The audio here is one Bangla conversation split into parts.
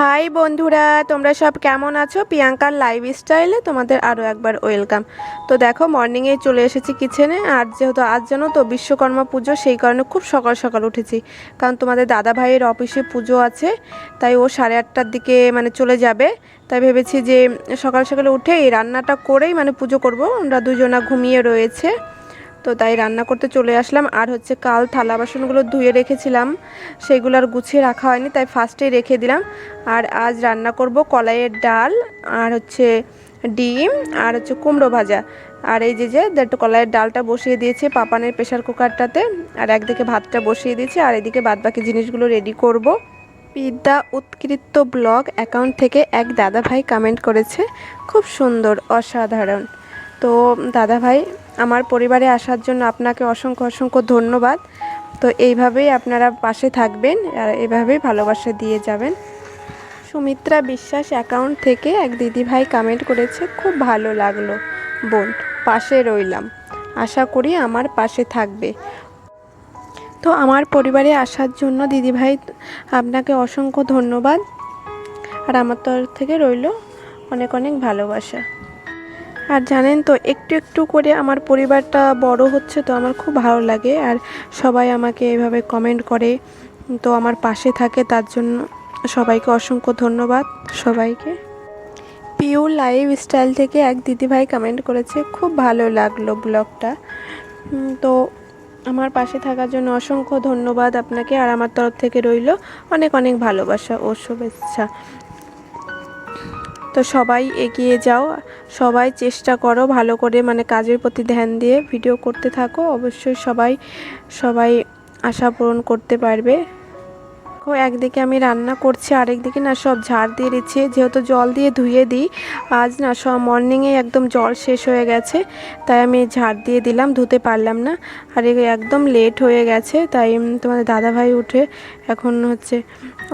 হাই বন্ধুরা, তোমরা সব কেমন আছো? প্রিয়াঙ্কার লাইফ স্টাইলে তোমাদের আরও একবার ওয়েলকাম তো দেখো মর্নিংয়ে চলে এসেছি কিচেনে আর যেহেতু আজ যেন তো বিশ্বকর্মা পুজো, সেই কারণে খুব সকাল সকাল উঠেছি। কারণ তোমাদের দাদা ভাইয়ের অফিসে পুজো আছে, তাই ও সাড়ে আটটার দিকে মানে চলে যাবে। তাই ভেবেছি যে সকাল সকালে উঠেই রান্নাটা করেই মানে পুজো করব। ওরা দুজনা ঘুমিয়ে রয়েছে। তো তাই রান্না করতে চলে আসলাম। আর হচ্ছে কাল থালা বাসনগুলো ধুয়ে রেখেছিলাম। সেগুলো আর গুছিয়ে রাখা হয়নি, তাই ফার্স্টেই রেখে দিলাম। আর আজ রান্না করব কলাইয়ের ডাল, আর হচ্ছে ডিম, আর হচ্ছে কুমড়ো ভাজা। আর এই যে যে কলাইয়ের ডালটা বসিয়ে দিয়েছে পাপানের প্রেশার কুকারটাতে, আর একদিকে ভাতটা বসিয়ে দিয়েছে, আর এদিকে বাদবাকি জিনিসগুলো রেডি করব। বিদ্যা উৎকৃষ্ট ব্লগ অ্যাকাউন্ট থেকে এক দাদা ভাই কমেন্ট করেছে, খুব সুন্দর, অসাধারণ। তো দাদা ভাই আমার পরিবারে আসার জন্য আপনাকে অসংখ্য অসংখ্য ধন্যবাদ। তো এইভাবেই আপনারা পাশে থাকবেন, আর এভাবেই ভালোবাসা দিয়ে যাবেন। সুমিত্রা বিশ্বাস অ্যাকাউন্ট থেকে এক দিদি ভাই কমেন্ট করেছে, খুব ভালো লাগল বোন, পাশে রইলাম। আশা করি আমার পাশে থাকবে। তো আমার পরিবারে আসার জন্য দিদিভাই আপনাকে অসংখ্য ধন্যবাদ, আর আমার তরফ থেকে রইল অনেক অনেক ভালোবাসা। আর জানেন তো, একটু একটু করে আমার পরিবারটা বড় হচ্ছে তো আমার খুব ভালো লাগে। আর সবাই আমাকে এভাবে কমেন্ট করে। তো আমার পাশে থাকে, তার জন্য সবাইকে অসংখ্য ধন্যবাদ। সবাইকে। পিউ লাইফ স্টাইল থেকে এক দিদিভাই কমেন্ট করেছে, খুব ভালো লাগল ব্লগটা। তো আমার পাশে থাকার জন্য অসংখ্য ধন্যবাদ আপনাকে, আর আমার তরফ থেকে রইল অনেক অনেক ভালোবাসা ও শুভেচ্ছা। তো সবাই এগিয়ে যাও। সবাই চেষ্টা করো ভালো করে মানে কাজের প্রতি ধ্যান দিয়ে ভিডিও করতে থাকো। অবশ্যই সবাই সবাই আশা পূরণ করতে পারবে। দেখো, একদিকে আমি রান্না করছি, আরেকদিকে না সব ঝাড় দিয়ে দিচ্ছি। যেহেতু জল দিয়ে ধুয়ে দিই, আজ না সব মর্নিংয়ে একদম জল শেষ হয়ে গেছে, তাই আমি ঝাড় দিয়ে দিলাম, ধুতে পারলাম না। আর একদম লেট হয়ে গেছে, তাই তোমাদের দাদাভাই উঠে এখন হচ্ছে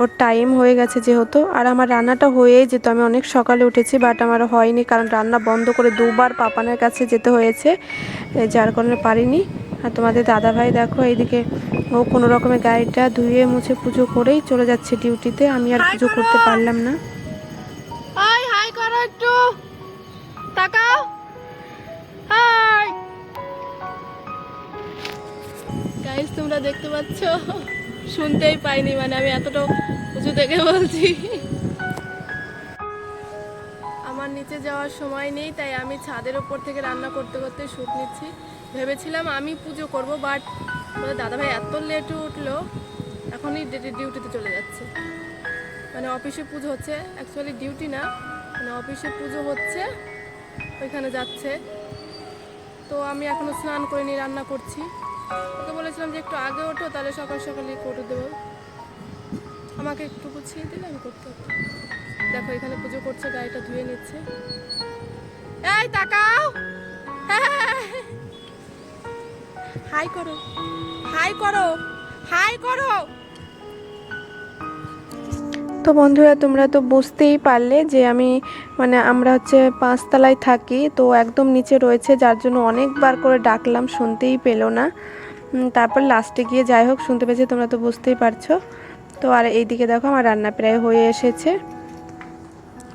ওর টাইম হয়ে গেছে যেহেতু। আর আমার রান্নাটা হয়েই যেত, আমি অনেক সকালে উঠেছি বাট আমার হয়নি, কারণ রান্না বন্ধ করে দুবার পাপানের কাছে যেতে হয়েছে যার কারণে পারিনি। আর তোমাদের দাদাভাই দেখো এইদিকে ও কোনো রকমের গাড়িটা ধুয়ে মুছে পুজো করেই চলে যাচ্ছে ডিউটিতে। আমি আর পুজো করতে পারলাম না। হাই হাই করো একটু। তাকাও। হাই। গাইস তোমরা দেখতে পাচ্ছ? শুনতেই পাইনি মানে আমি এতটা উঁচু থেকে বলছি। নিচে যাওয়ার সময় নেই, তাই আমি ছাদের ওপর থেকে রান্না করতে করতে শ্যুট নিচ্ছি। ভেবেছিলাম আমি পুজো করব বাট আমাদের দাদাভাই এত লেটে উঠল, এখনই ডিউটিতে চলে যাচ্ছে। মানে অফিসে পুজো হচ্ছে অ্যাকচুয়ালি ডিউটি না মানে অফিসে পুজো হচ্ছে, ওইখানে যাচ্ছে। তো আমি এখনও স্নান করিনি, রান্না করছি। ওকে বলেছিলাম যে একটু আগে ওঠো, তাহলে সকাল সকালে করে দেবো। আমাকে একটু গুছিয়ে দিলে আমি করতে পারব দেখো, এখানে পুজো করছে, গাড়িটা ধুয়ে নিচ্ছে। এই, তাকাও। হাই করো। হাই করো। হাই করো। তো বন্ধুরা, তোমরা তো বুঝতেই পারলে যে আমি মানে আমরা হচ্ছে পাঁচতলায় থাকি, তো একদম নিচে রয়েছে, যার জন্য অনেকবার করে ডাকলাম, শুনতেই পেল না। তারপর লাস্টে গিয়ে যাই হোক, শুনতে পেয়েছে, তোমরা তো বুঝতেই পারছ। তো আর এইদিকে দেখো, আমার রান্না প্রায় হয়ে এসেছে।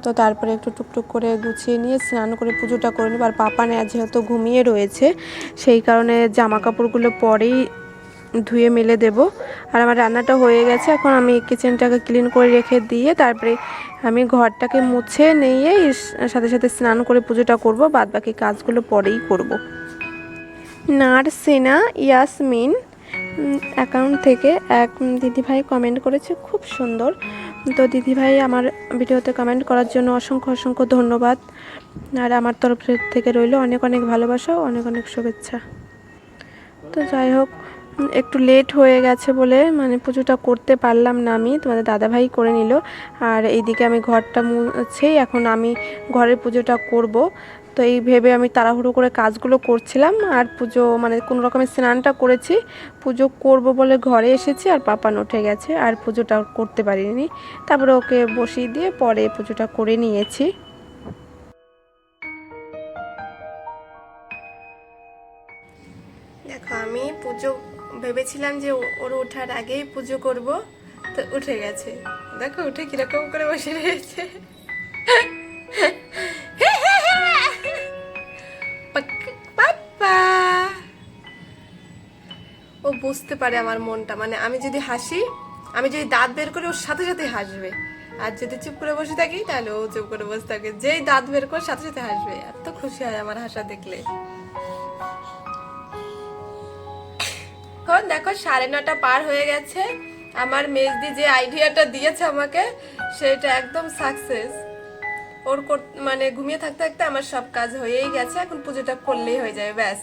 তো তারপরে একটু টুকটুক করে গুছিয়ে নিয়ে স্নান করে পুজোটা করে নেব। আর পাপা নেয়া যেহেতু ঘুমিয়ে রয়েছে, সেই কারণে জামা কাপড়গুলো পরেই ধুয়ে মেলে দেব। আর আমার রান্নাটা হয়ে গেছে, এখন আমি কিচেনটাকে ক্লিন করে রেখে দিয়ে তারপরে আমি ঘরটাকে মুছে নিয়ে সাথে সাথে স্নান করে পুজোটা করব বাদ বাকি কাজগুলো পরেই করব। নার্সেনা ইয়াসমিন অ্যাকাউন্ট থেকে এক দিদিভাই কমেন্ট করেছে, খুব সুন্দর। তো দিদিভাই আমার ভিডিওতে কমেন্ট করার জন্য অসংখ্য অসংখ্য ধন্যবাদ। আর আমার তরফ থেকে রইল অনেক অনেক ভালোবাসা, অনেক অনেক শুভেচ্ছা। তো যাই হোক, একটু লেট হয়ে গেছে বলে মানে পুজোটা করতে পারলাম না আমি, তোমাদের দাদাভাই করে নিল। আর এইদিকে আমি ঘরটা মুছেই এখন আমি ঘরের পুজোটা করব। তো এই ভেবে আমি তাড়াহুড়ো করে কাজগুলো করছিলাম আর পুজো মানে কোনো রকমের স্নানটা করেছি। পুজো করব বলে ঘরে এসেছি আর পাপান উঠে গেছে আর পুজোটা করতে পারিনি। তারপরে ওকে বসিয়ে দিয়ে পরে পুজোটা করে নিয়েছি। দেখো, আমি পুজো ভেবেছিলাম যে ওর ওঠার আগেই পুজো করব, তো উঠে গেছে। দেখো, উঠে কীরকম করে বসে রয়েছে। বুঝতে পারে আমার মনটা। মানে আমি যদি হাসি, আমি যদি দাঁত বের করে, ওর সাথে সাথে হাসবে। আর যদি চুপ করে বসে থাকি, তাহলে ও চুপ করে বসে থাকে। যেই দাঁত বের করে, সাথে সাথে হাসবে। এত খুশি হয় আমার হাসা দেখলে। এখন দেখো, সাড়ে নটা পার হয়ে গেছে। আমার মেজদি যে আইডিয়াটা দিয়েছে আমাকে, সেটা একদম সাকসেস। ওর মানে ঘুমিয়ে থাকতে থাকতে আমার সব কাজ হয়েই গেছে। এখন পুজোটা করলেই হয়ে যাবে, ব্যাস।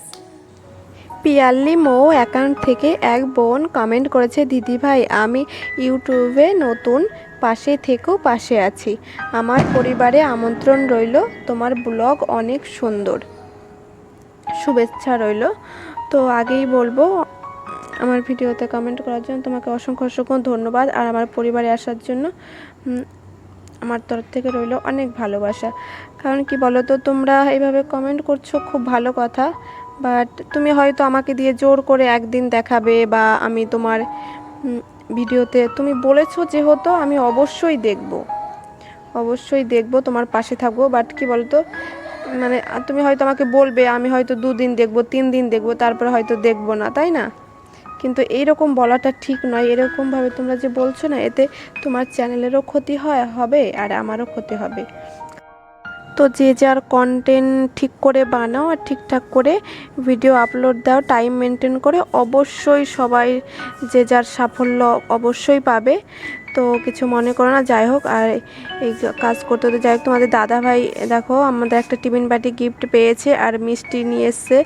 পিয়াল্লি মো অ্যাকাউন্ট থেকে এক বোন কমেন্ট করেছে, দিদি ভাই, আমি ইউটিউবে নতুন পাশে থেকেও পাশে আছি। আমার পরিবারে আমন্ত্রণ রইল, তোমার ব্লগ অনেক সুন্দর। শুভেচ্ছা রইল। তো আগেই বলব, আমার ভিডিওতে কমেন্ট করার জন্য তোমাকে অসংখ্য অসংখ্য ধন্যবাদ আর আমার পরিবারে আসার জন্য আমার তরফ থেকে রইল অনেক ভালোবাসা। কারণ কি বলো তো তোমরা এইভাবে কমেন্ট করছ, খুব ভালো কথা। বাট তুমি হয়তো আমাকে দিয়ে জোর করে একদিন দেখাবে বা আমি তোমার ভিডিওতে, তুমি বলেছ যেহেতু আমি অবশ্যই দেখব। অবশ্যই দেখব, তোমার পাশে থাকব, বাট কি বলতো মানে তুমি হয়তো আমাকে বলবে, আমি হয়তো দুদিন দেখব তিন দিন দেখব, তারপরে হয়তো দেখব না, তাই না? কিন্তু এইরকম বলাটা ঠিক নয়। এরকমভাবে তোমরা যে বলছো না, এতে তোমার চ্যানেলেরও ক্ষতি হয়, হবে, আর আমারও ক্ষতি হবে। তো যে যার কন্টেন্ট ঠিক করে বানাও আর ঠিকঠাক করে ভিডিও আপলোড দাও টাইম মেনটেন করে অবশ্যই সবাই যে যার সাফল্য অবশ্যই পাবে। তো কিছু মনে করো না, যাই হোক, আর এই কাজ করতে হতে যাই হোক, তোমাদের দাদা ভাই, দেখো, আমাদের একটা টিফিন বাটি গিফট পেয়েছে আর মিষ্টি নিয়ে এসছে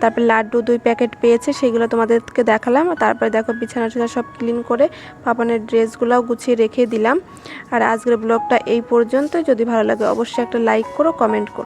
তারপর লাড্ডু দুই প্যাকেট পেয়েছে, সেগুলো তোমাদেরকে দেখালাম। তারপরে দেখো, বিছানা টিছানা সব ক্লিন করে পাপানের ড্রেসগুলোও গুছিয়ে রেখে দিলাম। আর আজকের ব্লগটা এই পর্যন্ত যদি ভালো লাগে, অবশ্যই একটা লাইক করো কমেন্ট করো।